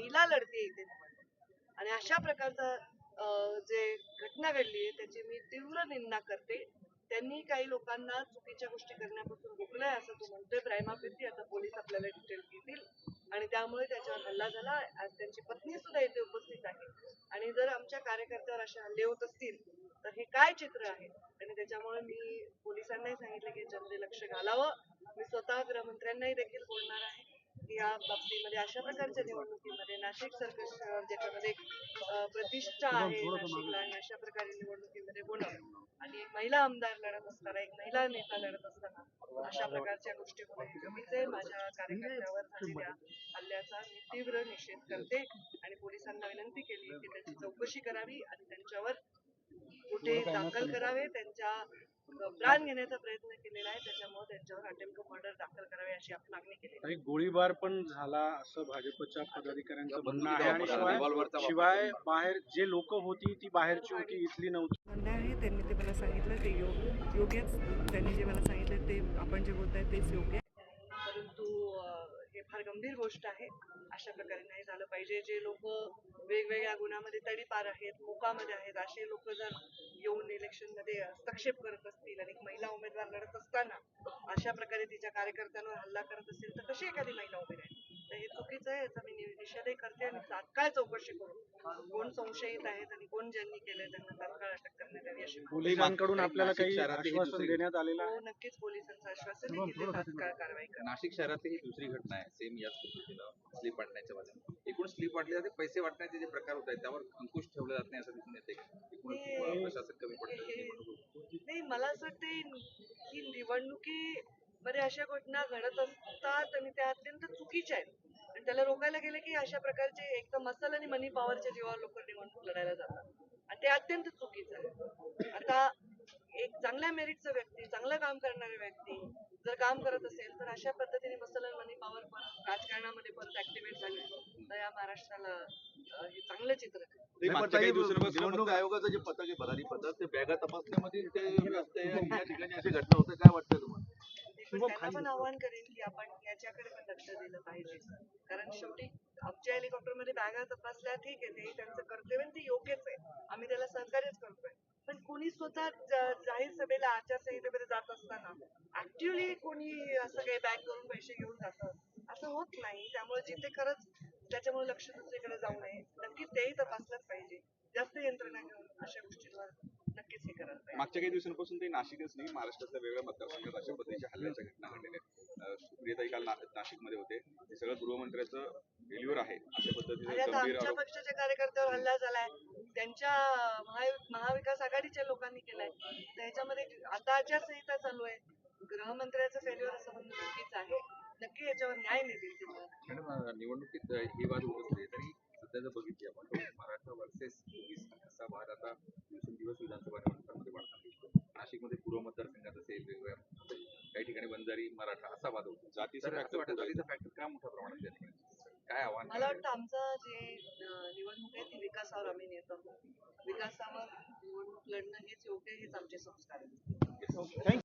महिला लढते इथे आणि अशा प्रकारचा अं, जे घटना घडली आहे त्याची मी तीव्र निंदा करते. त्यांनी काही लोकांना चुकीच्या गोष्टी करण्यापासून रोखलंय असं तो म्हणतोय. प्रायमापेती आता पोलीस आपल्याला डिटेल घेतील. आणि त्यामुळे त्याच्यावर हल्ला झाला. आज त्यांची पत्नी सुद्धा इथे उपस्थित आहे. आणि जर आमच्या कार्यकर्त्यावर असे हल्ले होत असतील तर हे काय चित्र आहे? आणि त्याच्यामुळे मी पोलिसांनाही सांगितलं की जनते लक्ष घालावं. मी स्वतः गृहमंत्र्यांनाही देखील बोलणार आहे. या बाबतीमध्ये अशा प्रकारच्या निवडणुकीमध्ये नाशिक सारखं शहर ज्याच्यामध्ये प्रतिष्ठा आहे नाशिकला आणि अशा प्रकारे निवडणुकीमध्ये होणं आणि एक महिला आमदार लढत असताना एक महिला नेता लढत असताना अशा प्रकारच्या गोष्टी होणं माझ्या कार्यकर्त्यावर झालेल्या हल्ल्याचा मी तीव्र निषेध करते आणि पोलिसांना विनंती केली की त्याची चौकशी करावी आणि त्यांच्यावर कुठे दाखल करावे त्यांच्या प्राण घेण्याचा प्रयत्न केलेला आहे त्याच्यामुळे त्यांच्यावर अटेम्प्ट मर्डर दाखल करावे अशी आपण मागणी केली आहे. काही गोळीबार पण झाला असं भाजपच्या पदाधिकाऱ्यांचं म्हणणं आहे आणि शिवाय शिवाय बाहेर जे लोक होती ती बाहेरची होती इथली नव्हती म्हणणं आहे त्यांनी ते मला सांगितलं ते योग योग्यच त्यांनी जे मला सांगितलं ते आपण जे बोलताय तेच योग्य आहे. परंतु फार गंभीर गोष्ट आहे. अशा प्रकारे नाही झालं पाहिजे. जे लोक वेगवेगळ्या गुन्ह्यामध्ये तडीपार आहेत मोकामध्ये आहेत असे लोक जर येऊन इलेक्शनमध्ये हस्तक्षेप करत असतील आणि एक महिला उमेदवार लढत असताना अशा प्रकारे तिच्या कार्यकर्त्यांवर हल्ला करत असेल तर कशी एखादी महिला उभी राहील? तर हे चुकीचं आहे याचा मी निषेधही करते आणि तात्काळ चौकशी करू. कोण संशयित आहेत आणि कोण ज्यांनी केलंय त्यांना तात्काळ अटक करण्यात यावी अशी पोलिसांकडून आपल्याला नाशिक काही शहरातली ही आश्वासन दुसरी- देण्यात आलेलं आहे? हो नक्कीच पोलिसांचं आश्वासन आहे की ते तात्काळ कारवाई करणार नाशिक शहरातली ही दुसरी घटना आहे सेम याच पद्धतीनं स्लीप वाटण्याच्या बाजूने एकूण स्लीप वाटले जाते पैसे वाटण्याचे जे प्रकार होत आहेत त्यावर अंकुश ठेवला जात नाही असं दिसून येते एकूण प्रशासन कमी पडतं निवडणूक नाही मला असं वाटतं की निवडणुकीमध्ये अशा घटना घडत असतात आणि त्या अत्यंत चुकीच्या आहेत. आणि त्याला रोखायला गेलं की अशा प्रकारचे एक तर मसल आणि मनी पॉवरच्या जीवावर लोक निवडणूक लढायला जातात. आणि ते अत्यंत चुकीचं आहे. आता एक चांगल्या मेरिटचा व्यक्ती चांगलं काम करणारा व्यक्ती जर काम करत असेल तर अशा पद्धतीने मसल आणि मनी पॉवर पण राजकारणामध्ये परत ऍक्टिव्हेट झाले. तर या महाराष्ट्राला हे चांगलं चित्र आहे. पण निवडणूक आयोगाचं जे पथक आहे भरारी पथक ते बॅगा तपासण्यामध्ये ते या ठिकाणी अशी घटना होते काय पण त्यांना पण आवाहन करेन की आपण याच्याकडे पण लक्ष दिलं पाहिजे. कारण शेवटी आमच्या हेलिकॉप्टरमध्ये बॅगा तपासल्या ठीक आहे ते त्यांचं कर्तव्य ते योग्यच आहे. आम्ही त्याला सहकार्यच करतोय. पण कोणी स्वतः जाहीर सभेला आचारसंहितेमध्ये जात असताना ऍक्च्युअली कोणी असं काही बॅग करून पैसे घेऊन जातं? असं होत नाही. त्यामुळे जिथे खरंच त्याच्यामुळे लक्ष दुसरीकडे जाऊ नये. नक्कीच तेही तपासलंच पाहिजे. जास्त यंत्रणा घेऊन अशा गोष्टींवर नक्कीच हे मागच्या काही दिवसांपासून ते नाशिकच नाही महाराष्ट्रातल्या वेगळ्या मतदारसंघात अशा पद्धतीच्या हल्ल्याच्या घटना घडलेल्या आहेत. अं, सुप्रियाताई काल ना- नाशिकमध्ये होते. हे सगळं गृहमंत्र्याचं फेल्युअर आहे अशा पद्धतीचे आणि आता गंभीर आमच्या आरोप. पक्षाच्या कार्यकर्त्यावर हल्ला झालाय. त्यांच्या महा- महाविकास आघाडीच्या लोकांनी केलाय. तर ह्याच्यामध्ये आता आचारसंहिता चालू आहे. गृहमंत्र्याचं फेल्युअर असं म्हणणं चुकीचं आहे. नक्की याच्यावर न्याय मिळेल तिथं. मॅडम अं, निवडणुकीत अं, हे वाद होत असले तरी सध्या जर बघितली आपण मराठा वर्सेस पोलीस असा वाद आता दिवसेंदिवस विधानसभा निवडणुकांमध्ये वाढताना दिसतो. नाशिकमध्ये पूर्व मतदारसंघात असेल वेगवेगळ्या काही ठिकाणी बंजारी मराठा असा वाद होतो. जातीचा फॅक्टर वाटतं जातीचा फॅक्टर का मोठ्या प्रमाणात त्या ठिकाणी काय आव्हान मला वाटतं आमचं जे निवडणूक आहे ती विकासावर आम्ही नेतो. विकासावर निवडणूक लढणं हेच योग्य हेच आमचे संस्कार आहेत.